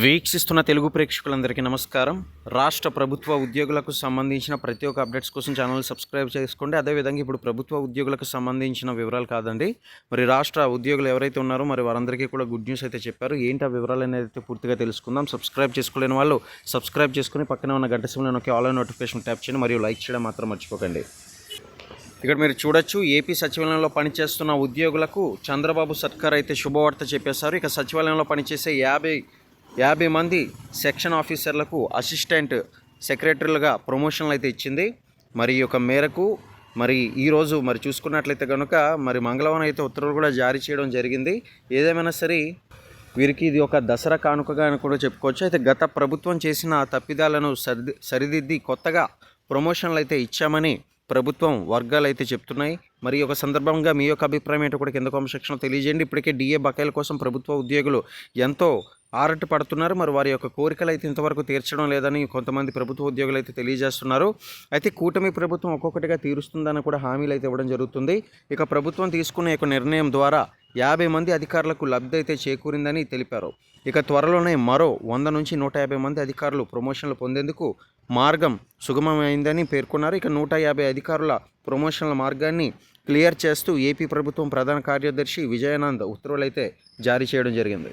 వీక్షిస్తున్న తెలుగు ప్రేక్షకులందరికీ నమస్కారం. రాష్ట్ర ప్రభుత్వ ఉద్యోగులకు సంబంధించిన ప్రతి ఒక్క అప్డేట్స్ కోసం ఛానల్ సబ్స్క్రైబ్ చేసుకోండి. అదేవిధంగా ఇప్పుడు ప్రభుత్వ ఉద్యోగులకు సంబంధించిన వివరాలు కాదండి. మరి రాష్ట్ర ఉద్యోగులు ఎవరైతే ఉన్నారో మరి వారందరికీ కూడా గుడ్ న్యూస్ అయితే చెప్పారు. ఏంటి ఆ వివరాలు అనేది అయితే పూర్తిగా తెలుసుకుందాం. సబ్స్క్రైబ్ చేసుకోలేని వాళ్ళు సబ్స్క్రైబ్ చేసుకుని పక్కనే ఉన్న గంట సమయంలో నొక్కి ఆన్లైన్ నోటిఫికేషన్ ట్యాప్ చేయండి. మరియు లైక్ చేయడం మాత్రం మర్చిపోకండి. ఇక్కడ మీరు చూడొచ్చు ఏపీ సచివాలయంలో పనిచేస్తున్న ఉద్యోగులకు చంద్రబాబు సర్కార్ అయితే శుభవార్త చెప్పేశారు. ఇక సచివాలయంలో పనిచేసే యాభై యాభై మంది సెక్షన్ ఆఫీసర్లకు అసిస్టెంట్ సెక్రటరీలుగా ప్రమోషన్లు అయితే ఇచ్చింది. మరి ఒక యొక్క మేరకు మరి ఈరోజు మరి చూసుకున్నట్లయితే కనుక మరి మంగళవారం అయితే ఉత్తర్వులు కూడా జారీ చేయడం జరిగింది. ఏదేమైనా సరే వీరికి ఇది ఒక దసరా కానుకగా అని కూడా చెప్పుకోవచ్చు. అయితే గత ప్రభుత్వం చేసిన తప్పిదాలను సరిది సరిదిద్ది కొత్తగా ప్రమోషన్లు అయితే ఇచ్చామని ప్రభుత్వం వర్గాలు అయితే చెప్తున్నాయి. మరి ఒక సందర్భంగా మీ యొక్క అభిప్రాయం ఏంటో కూడా కింద కామెంట్ సెక్షన్లో తెలియజేయండి. ఇప్పటికే డిఏ బకాయిల కోసం ప్రభుత్వ ఉద్యోగులు ఎంతో ఆరటి పడుతున్నారు. మరి వారి యొక్క కోరికలు అయితే ఇంతవరకు తీర్చడం లేదని కొంతమంది ప్రభుత్వ ఉద్యోగులు అయితే తెలియజేస్తున్నారు. అయితే కూటమి ప్రభుత్వం ఒక్కొక్కటిగా తీరుస్తుందని కూడా హామీలు అయితే ఇవ్వడం జరుగుతుంది. ఇక ప్రభుత్వం తీసుకున్న యొక్క నిర్ణయం ద్వారా యాభై మంది అధికారులకు లబ్ధి అయితే చేకూరిందని తెలిపారు. ఇక త్వరలోనే మరో వంద నుంచి నూట యాభై మంది అధికారులు ప్రమోషన్లు పొందేందుకు మార్గం సుగమమైందని పేర్కొన్నారు. ఇక నూట యాభై అధికారుల ప్రమోషన్ల మార్గాన్ని క్లియర్ చేస్తూ ఏపీ ప్రభుత్వం ప్రధాన కార్యదర్శి విజయానంద్ ఉత్తర్వులు అయితే జారీ చేయడం జరిగింది.